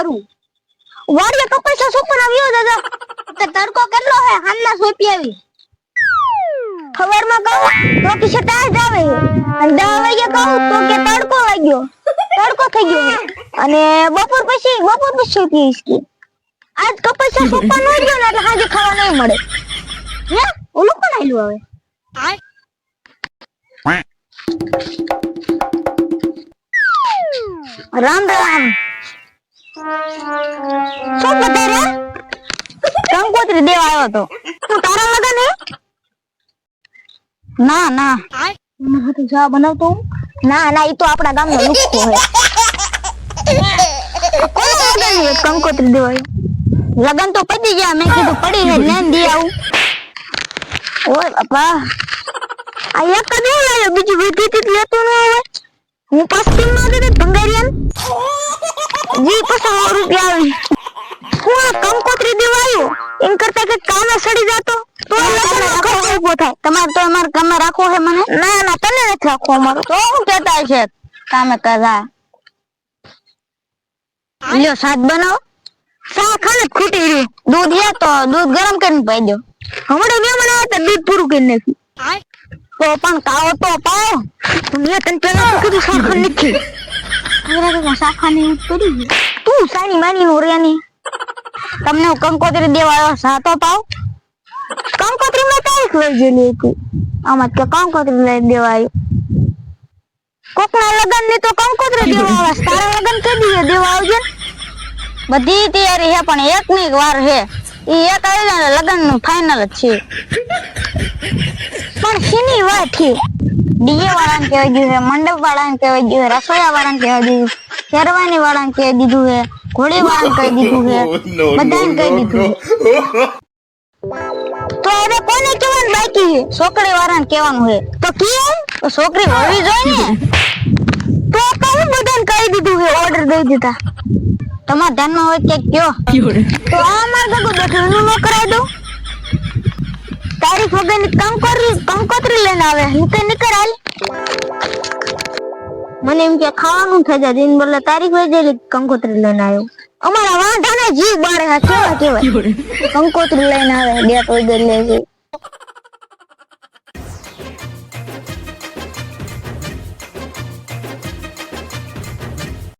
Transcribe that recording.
કરું? વાડીએ કપાસ સુપર આવ્યો દાદા. તો તડકો કેટલો હે હાલના સોપી આવી. ખબરમાં કહું, તો કે શતા જ આવે અને દા વાગે કહું, તો કે તડકો લાગ્યો તડકો થઈ ગયો. અને બપોર પછી બપોર પછી સોપી આવી આજ કપાસ સુપર નો ગયો ને, એટલે હાજે ખાવા નહીં મળે. હે? ઓલું કોણ આયલું હવે? રામ રામ. શું બતારે કંકોત્રી દેવા આવ્યો તો તું તારા લગન હે? ના ના. મને હાથે જા બનાવતો? ના ના, ઈ તો આપણા ગામનો લુખ્ખો હે. કોણ લગન હે? કંકોત્રી દેવા લગન તો પતી ગયા, મેં કીધું પડી હે લેન દી આવું. ઓય બાપા. આ એક કદી લાયો, બીજી વિધિ લેતો ન આવે હું પશ્ચિમમાં દીધી ભંગારિયાન. જી પચાસ રૂપિયા આવી? હું આ કંકોત્રી દેવા એમ કરતા કે કામે સડી જાતો? તો લગન ઊભો થાય. તમારે તો અમારે કામે રાખવો છે મને? ના ના તને નથી રાખવો અમારો. તો હું કહેતા છે કામે કરા લ્યો શાક બનાવો. શાક ખાલી ખૂટી રહ્યું. દૂધ હે તો દૂધ ગરમ કરીને પાઈ દો. હમણાં મેં મને તો દૂધ પૂરું કરી નાખ્યું. તો પણ કાવો તો પાવ મેં તને પેલા કીધું શાખા નથી અરે તો શાખા ની ઉતરી તું સાની માની નો તમને હું કંકોત્રી દેવા આવ્યો સાતો પાવ? કંકોત્રી માં તારીખ લઈ ગયેલી હતી. આમાં કે કંકોત્રી લઈ દેવા આવ્યો કોકના લગનની તો કંકોત્રી દેવા આવે તારા લગન કે દીએ દેવા આવજે? બધી તૈયારી હે પણ એક ની વાર હે ઈ એક આવી લગનનું ફાઇનલ જ છે. પણ શીની વાત છે. ડીજે વાળાને કહેવાય દીધું છે મંડપ વાળાને કહેવાય દીધું છે રસોઈયા વાળાને કહેવાય દીધું શેરવાની વાળાને કહી દીધું છે ઘોડી વાળાને કહી દીધું છે બધાને કહી દીધું તો હવે કોને કહેવાનું બાકી છે? છોકરી વાળાને કહેવાનું છે. તો કેમ તો છોકરી હોવી જોઈએ ને? તો કહું બધાને કહી દીધું છે ઓર્ડર દઈ દીધા? તમારા ધ્યાનમાં હોય કે કયો? તો આ મારે બેઠું કરાવી દઉં. તારીખ વગર કંકોત્રી કંકોત્રી લઈને આવે. હું કઈ નીકળ હાલ. મને એમ કે ખાવાનું થઈ જાય. દિન બોલે તારીખ વેજેલી કંકોત્રી લઈને આવ્યો. અમારા વાંઢાને જીવ બાળે કેવા કેવા? કંકોત્રી લઈને આવે ડેટ વગર લે